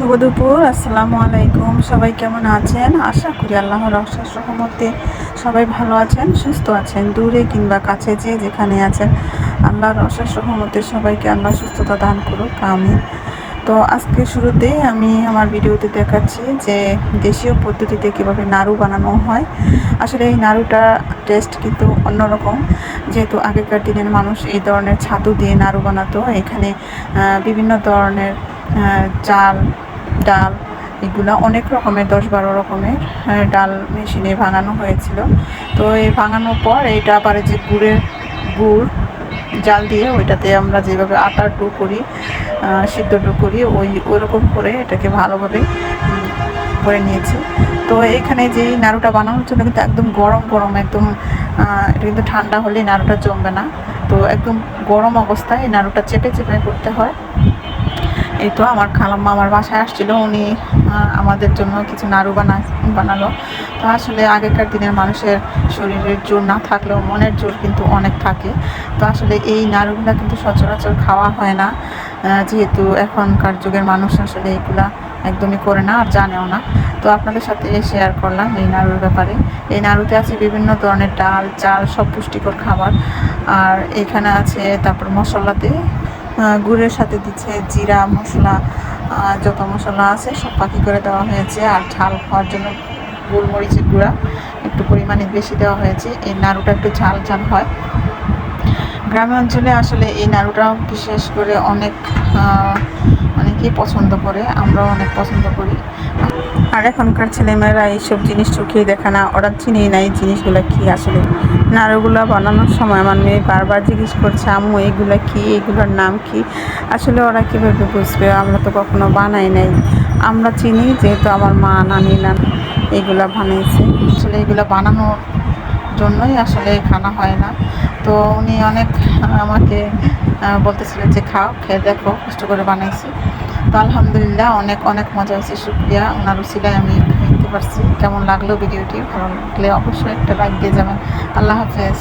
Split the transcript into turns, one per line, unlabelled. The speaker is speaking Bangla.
শুভ দুপুর, আসসালামু আলাইকুম। সবাই কেমন আছেন? আশা করি আল্লাহর অশেষ রহমতে সবাই ভালো আছেন, সুস্থ আছেন, দূরে কিংবা কাছে যে যেখানে আছেন। আল্লাহর অশেষ রহমতে সবাইকে আল্লাহ সুস্থতা দান করুক আমি তো আজকে শুরুতে আমি আমার ভিডিওতে দেখাচ্ছি যে দেশীয় পদ্ধতিতে কীভাবে নাড়ু বানানো হয়। আসলে এই নাড়ুটা টেস্ট কিন্তু অন্যরকম। যেহেতু আগেকার দিনের মানুষ এই ধরনের ছাতু দিয়ে নাড়ু বানাতো, এখানে বিভিন্ন ধরনের চাল ডাল, এগুলো অনেক রকমের, দশ বারো রকমের ডাল মেশিনে ভাঙানো হয়েছিল। তো এই ভাঙানোর পর এটা আবার যে গুড়ের গুড়, জাল দিয়ে ওইটাতে আমরা যেভাবে আটার ডো করি সিদ্ধ ডো করি, ওই ওরকম করে এটাকে ভালোভাবে করে নিয়েছি। তো এখানে যে নাড়ুটা বানানোর জন্য কিন্তু একদম গরম গরম, একদম এটা কিন্তু ঠান্ডা হলে নাড়ুটা জমবে না। তো একদম গরম অবস্থায় নাড়ুটা চেপে চেপে করতে হয়। এই তো আমার খালাম্মা আমার বাসায় আসছিল, উনি আমাদের জন্য কিছু নাড়ু বানা, বানালো। তো আসলে আগেকার দিনের মানুষের শরীরের জোর না থাকলেও মনের জোর কিন্তু অনেক থাকে। তো আসলে এই নাড়ুগুলা কিন্তু সচরাচর খাওয়া হয় না যেহেতু এখনকার যুগের মানুষ আসলে এগুলা একদমই করে না আর জানেও না। তো আপনাদের সাথে শেয়ার করলাম এই নাড়ুর ব্যাপারে। এই নাড়ুতে আছে বিভিন্ন ধরনের ডাল, চাল, সব পুষ্টিকর খাবার। আর এখানে আছে তারপর মশলাতে গুড়ের সাথে দিচ্ছে জিরা, মশলা যত মশলা আছে সব পাখি করে দেওয়া হয়েছে। আর ঝাল খাওয়ার জন্য গোলমরিচের গুঁড়া একটু পরিমাণে বেশি দেওয়া হয়েছে। এই নাড়ুটা একটু ঝাল ঝাল হয়। গ্রামে অঞ্চলে আসলে এই নাড়ুটা বিশেষ করে অনেক অনেকেই পছন্দ করে। আমরাও অনেক পছন্দ করি। আর এখনকার ছেলেমেয়েরা এইসব জিনিস চোখেই দেখে না। ওরা চিনেই না এই জিনিসগুলো কি আসলে। নাড়ুগুলা বানানোর সময় আমার মেয়ে বারবার জিজ্ঞেস করছে, আম্মু, এগুলো কি? এগুলোর নাম কি? আসলে ওরা কীভাবে বুঝবে? আমরা তো কখনো বানাই নাই। আমরা চিনি যেহেতু আমার মা, নানি নান এগুলা বানিয়েছে। আসলে এগুলো বানানোর জন্যই আসলে খানা হয় না। তো উনি অনেক আমাকে বলতেছিলেন যে, খাও, খেয়ে দেখো, কষ্ট করে বানাইছি। তো আলহামদুলিল্লাহ অনেক অনেক মজা হয়েছে, শুক্রিয়া। ওনার উচিলায় আমি নিতে পারছি। কেমন লাগল ভিডিওটি? ভালো লাগলে অবশ্যই একটা লাইক দিয়ে যাবেন। আল্লাহ হাফেজ।